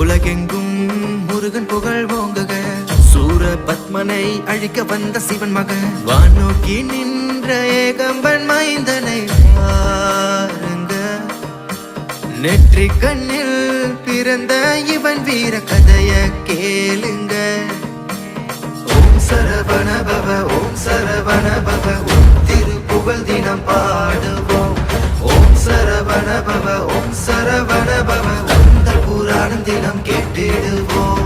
உலகெங்கும் முருகன் புகழ் ஓங்குக. சூர பத்மனை அழிக்க வந்த சிவன் மகன். வானோக்கி நின்ற ஏகம்பன் மைந்தனை பாருங்க நெற்றி கண்ணில் பிறந்த இவன் வீர கதைய கேளுங்க. ஓம் சரவண பவ ஓம் சரவண பவ ஓம் திருப்புகழ் தினம் பாடுவோம். ஓம் சரவண பவ ஓம் சரவண தினம் கேட்டிடுவோம்.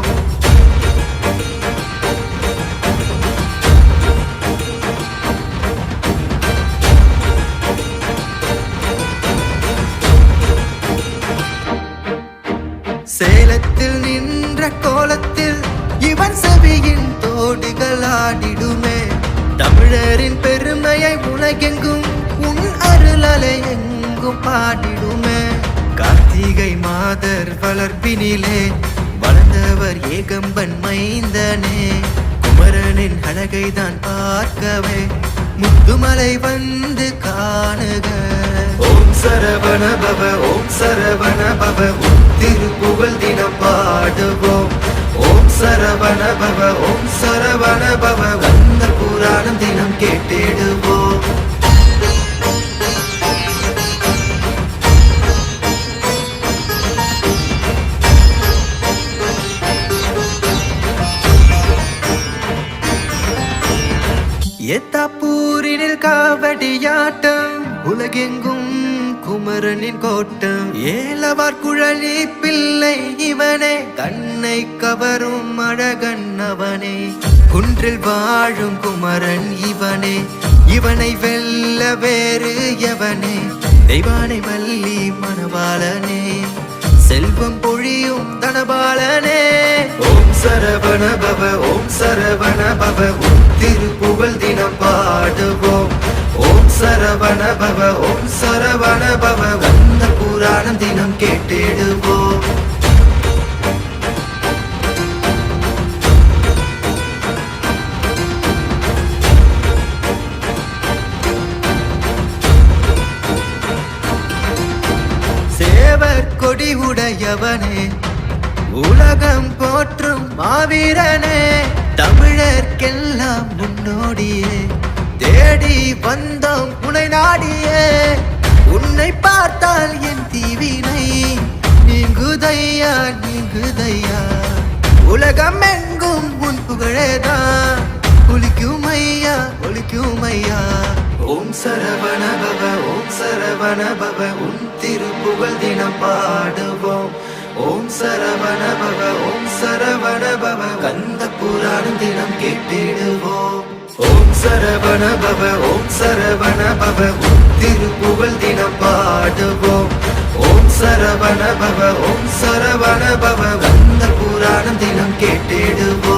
சேலத்தில் நின்ற கோலத்தில் இவன் செவியின் தோடுகள் ஆடிடுமே. தமிழரின் பெருமையை உலகெங்கும் உன் அருளலை எங்கும் பாடிடும் கார்த்திகை மாதர் வளர்ப்பினிலே வளர்ந்தவர் ஏகம்பன் மைந்தனே. குமரனின் அழகை தான் பார்க்கவே முத்துமலை வந்து காணுக. ஓம் சரவண பவ ஓம் சரவண பவ உன் திருப்புகழ் தினம் பாடுவோம். ஓம் சரவண பவ ஓம் சரவண பவ வந்த புராணம் தினம் கேட்டு எத்தாப்பூரினில் காவடியாட்டம் உலகெங்கும் குமரனின் கோட்டம். ஏலவார் குழலி பிள்ளை இவனே கண்ணை கவரும் அழகன் அவனே. குன்றில் வாழும் குமரன் இவனே இவனை வெல்ல வேறு எவனே. தெய்வானை வள்ளி மணவாளனே செல்வம் பொழியும் தனபாலனே. ஓம் சரவண பவ சரவண பவ ஓம் சரவண பவ உந்த புராணம் தினம் கேட்டிடுவோம். கொடி உடையவனே உலகம் போற்றும் மாவீரனே தமிழர்க்கெல்லாம் முன்னோடியே. தேடி வந்தோம் உனை நாடியே. உன்னை பார்த்தால் என் தீவினை. நீங்குதையா நீங்குதையா. உலகம் எங்கும் உன் புகழேதான் ஒலிக்கும் ஐயா ஒலிக்கும் ஐயா ஓம் சரவண பவ ஓம் சரவண பவ உன் திருப்புகழ் தினம் பாடுவோம். ஓம் சரவண பவ ஓம் சரவண பவ கந்த புராணம் தினம் கேட்டிடுவோம். ஓம் சரவண பவ ஓம் சரவண பவ திருப்புகழ் தினம் பாடுவோம். ஓம் சரவண பவ ஓம் சரவண பவ வந்த புராணம் தினம் கேட்டிடுவோம்.